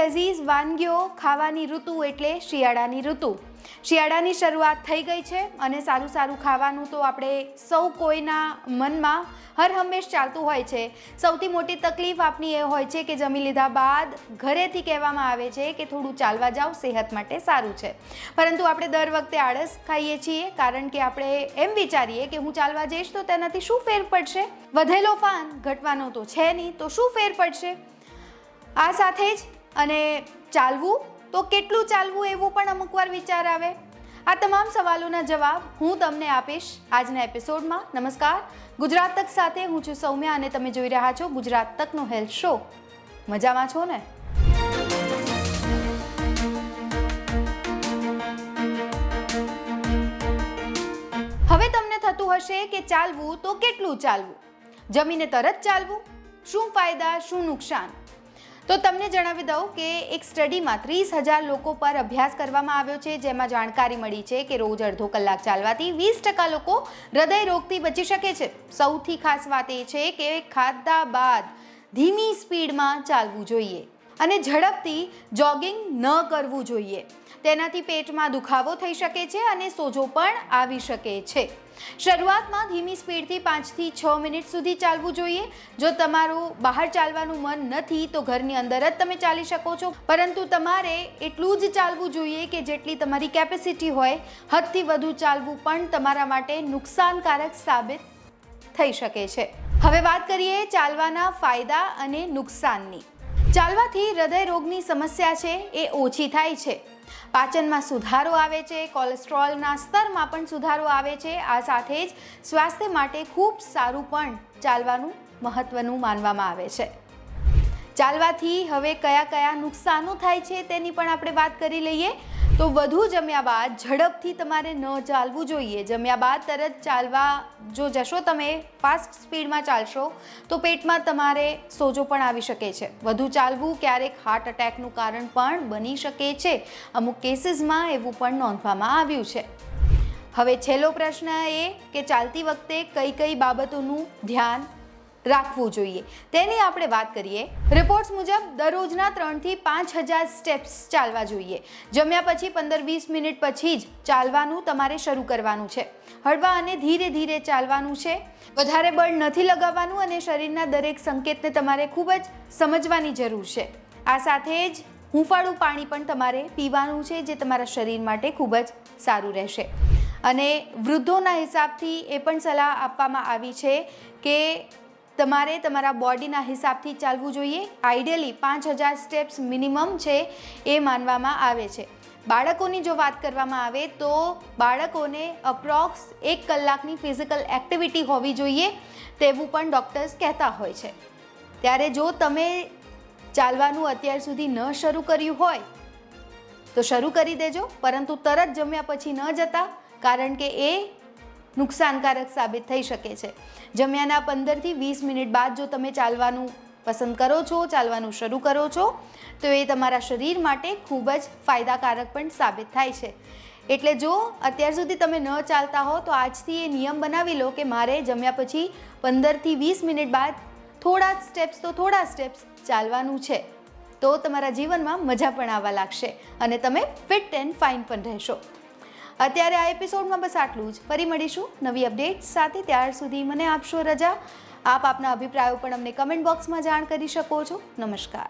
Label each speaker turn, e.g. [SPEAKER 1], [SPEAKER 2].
[SPEAKER 1] લઝીઝ વાનગીઓ ખાવાની ઋતુ એટલે શિયાળાની ઋતુ. શિયાળાની શરૂઆત થઈ ગઈ છે અને સારું સારું ખાવાનું તો આપણે સૌ કોઈના મનમાં હર હંમેશ ચાલતું હોય છે. સૌથી મોટી તકલીફ આપની એ હોય છે કે જમી લીધા બાદ ઘરેથી કહેવામાં આવે છે કે થોડું ચાલવા જાઓ સેહત માટે સારું છે. પરંતુ આપણે દર વખતે આળસ ખાઈએ છીએ કારણ કે આપણે એમ વિચારીએ કે હું ચાલવા જઈશ તો તેનાથી શું ફેર પડશે? વધેલો ફાન ઘટવાનો તો છે નહીં તો શું ફેર પડશે? આ સાથે જ અને ચાલવું? તો કેટલું ચાલવું એવું પણ અમુક વાર વિચાર આવે. આ તમામ સવાલોના જવાબ હું તમને આપીશ આજના એપિસોડમાં. નમસ્કાર. ગુજરાત તક સાથે હું છું સૌમ્યા અને તમે જોઈ રહ્યા છો ગુજરાત તકનો હેલ્થ શો. મજામાં છો ને? હવે તમને થતું હશે કે ચાલવું તો કેટલું ચાલવું? જમીને તરત ચાલવું? શું ફાયદા, શું નુકસાન? તો તમને જણાવી દઉં કે એક સ્ટડીમાં ત્રીસ હજાર લોકો પર અભ્યાસ કરવામાં આવ્યો છે, જેમાં જાણકારી મળી છે કે રોજ અડધો કલાક ચાલવાથી વીસ ટકા લોકો હૃદય રોગથી બચી શકે છે. સૌથી ખાસ વાત એ છે કે ખાધા બાદ ધીમી સ્પીડમાં ચાલવું જોઈએ અને ઝડપથી જોગિંગ ન કરવું જોઈએ. તેનાથી પેટમાં દુખાવો થઈ શકે છે અને સોજો પણ આવી શકે છે. શરૂઆતમાં ધીમી સ્પીડથી પાંચથી છ મિનિટ સુધી ચાલવું જોઈએ. જો તમારું બહાર ચાલવાનું મન નથી, તો ઘરની અંદર જ તમે ચાલી શકો છો. પરંતુ તમારે એટલું જ ચાલવું જોઈએ કે જેટલી તમારી કેપેસિટી હોય, હદથી વધુ ચાલવું પણ તમારા માટે નુકસાનકારક સાબિત થઈ શકે છે. હવે વાત કરીએ ચાલવાના ફાયદા અને નુકસાનની. ચાલવાથી હૃદય રોગની સમસ્યા છે, એ ઓછી થાય છે. પાચનમાં સુધારો આવે છે, કોલેસ્ટ્રોલના સ્તરમાં પણ સુધારો આવે છે. આ સાથે જ સ્વાસ્થ્ય માટે ખૂબ સારું પણ ચાલવાનું મહત્ત્વનું માનવામાં આવે છે. ચાલવાથી હવે કયા કયા નુકસાનો થાય છે તેની પણ આપણે વાત કરી લઈએ. તો વધુ જમ્યા બાદ ઝડપથી તમારે ન ચાલવું જોઈએ. જમ્યા બાદ તરત ચાલવા જો જશો તમે ફાસ્ટ સ્પીડમાં ચાલશો, તો પેટમાં તમારે સોજો પણ આવી શકે છે. વધુ ચાલવું ક્યારેક હાર્ટ અટેકનું કારણ પણ બની શકે છે. અમુક કેસીસમાં એવું પણ નોંધવામાં આવ્યું છે. હવે છેલ્લો પ્રશ્ન એ કે ચાલતી વખતે કઈ કઈ બાબતોનું ધ્યાન રાખવું જોઈએ. તેની આપણે વાત કરીએ રિપોર્ટ્સ મુજબ દરરોજના ત્રણથી પાંચ હજાર સ્ટેપ્સ ચાલવા જોઈએ. જમ્યા પછી પંદર વીસ મિનિટ પછી જ ચાલવાનું તમારે શરૂ કરવાનું છે. હળવા અને ધીરે ધીરે ચાલવાનું છે. વધારે બળ નથી લગાવવાનું અને શરીરના દરેક સંકેતને તમારે ખૂબ જ સમજવાની જરૂર છે. આ સાથે જ હૂંફાળું પાણી પણ તમારે પીવાનું છે, જે તમારા શરીર માટે ખૂબ જ સારું રહેશે. અને વૃદ્ધોના હિસાબથી એ પણ સલાહ આપવામાં આવી છે કે તમારે તમારા બોડીના હિસાબથી ચાલવું જોઈએ. આઈડિયલી પાંચ હજાર સ્ટેપ્સ મિનિમમ છે એ માનવામાં આવે છે. બાળકોની જો વાત કરવામાં આવે તો બાળકોને અપ્રોક્સ એક કલાકની ફિઝિકલ એક્ટિવિટી હોવી જોઈએ તેવું પણ ડૉક્ટર્સ કહેતા હોય છે. ત્યારે જો તમે ચાલવાનું અત્યાર સુધી ન શરૂ કર્યું હોય, તો શરૂ કરી દેજો. પરંતુ તરત જમ્યા પછી ન જતા, કારણ કે એ નુકસાનકારક સાબિત થઈ શકે છે. જમ્યાના પંદરથી વીસ મિનિટ બાદ જો તમે ચાલવાનું પસંદ કરો છો, ચાલવાનું શરૂ કરો છો, તો એ તમારા શરીર માટે ખૂબ જ ફાયદાકારક પણ સાબિત થાય છે. એટલે જો અત્યાર સુધી તમે ન ચાલતા હો, તો આજથી એ નિયમ બનાવી લો કે મારે જમ્યા પછી પંદરથી વીસ મિનિટ બાદ થોડા સ્ટેપ્સ તો થોડા સ્ટેપ્સ ચાલવાનું છે. તો તમારા જીવનમાં મજા પણ આવવા લાગશે અને તમે ફિટ એન્ડ ફાઇન પણ રહેશો. અત્યારે આ એપિસોડમાં બસ આટલું જ. ફરી મળીશું નવી અપડેટ સાથે. ત્યાર સુધી મને આપશો રજા. આપ આપના અભિપ્રાયો પણ અમને કમેન્ટ બોક્સમાં જાણ કરી શકો છો. નમસ્કાર.